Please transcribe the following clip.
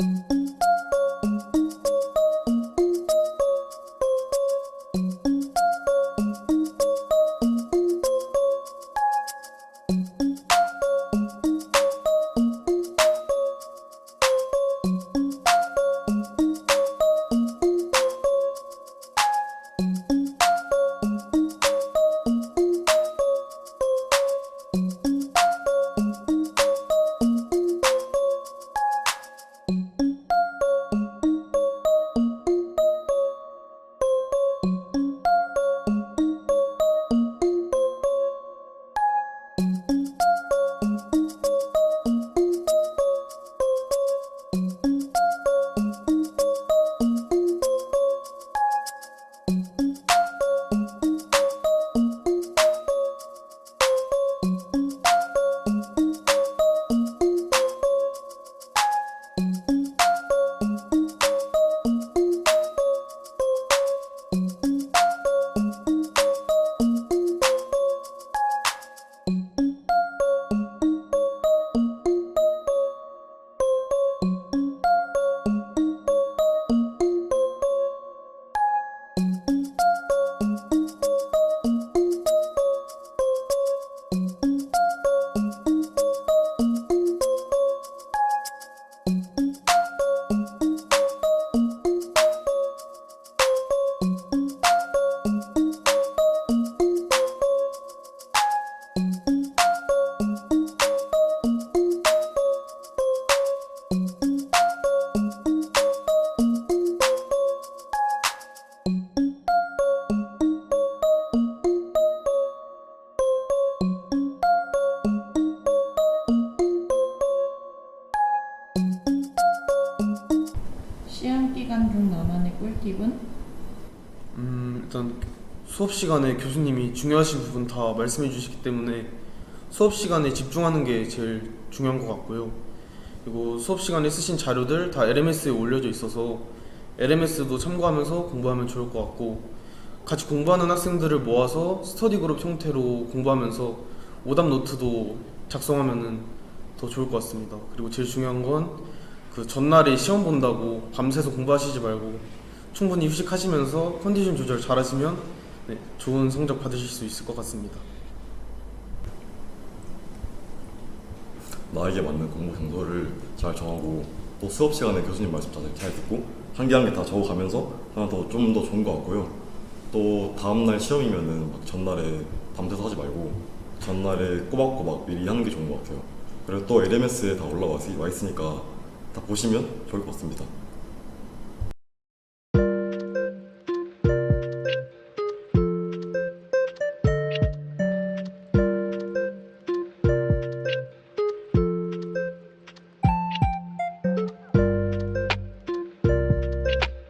thank mm -hmm. you 팁은? 음, 일단 수업 시간에 교수님이 중요하신 부분 다 말씀해 주시기 때문에 수업 시간에 집중하는 게 제일 중요한 것 같고요. 그리고 수업 시간에 쓰신 자료들 다 LMS에 올려져 있어서 LMS도 참고하면서 공부하면 좋을 것 같고 같이 공부하는 학생들을 모아서 스터디 그룹 형태로 공부하면서 오답 노트도 작성하면은 더 좋을 것 같습니다. 그리고 제일 중요한 건 그 전날에 시험 본다고 밤새서 공부하시지 말고 충분히 휴식하시면서 컨디션 조절 잘하시면 네, 좋은 성적 받으실 수 있을 것 같습니다. 나에게 맞는 공부 강도를 잘 정하고 또 수업 시간에 교수님 말씀 잘, 잘 듣고 한 개 한 개 다 적어가면서 하나 더 좀 더 좋은 것 같고요. 또 다음날 시험이면은 막 전날에 밤새서 하지 말고 전날에 꼬박꼬박 미리 하는 게 좋은 것 같아요. 그리고 또 LMS에 다 올라와 있으니까 다 보시면 좋을 것 같습니다.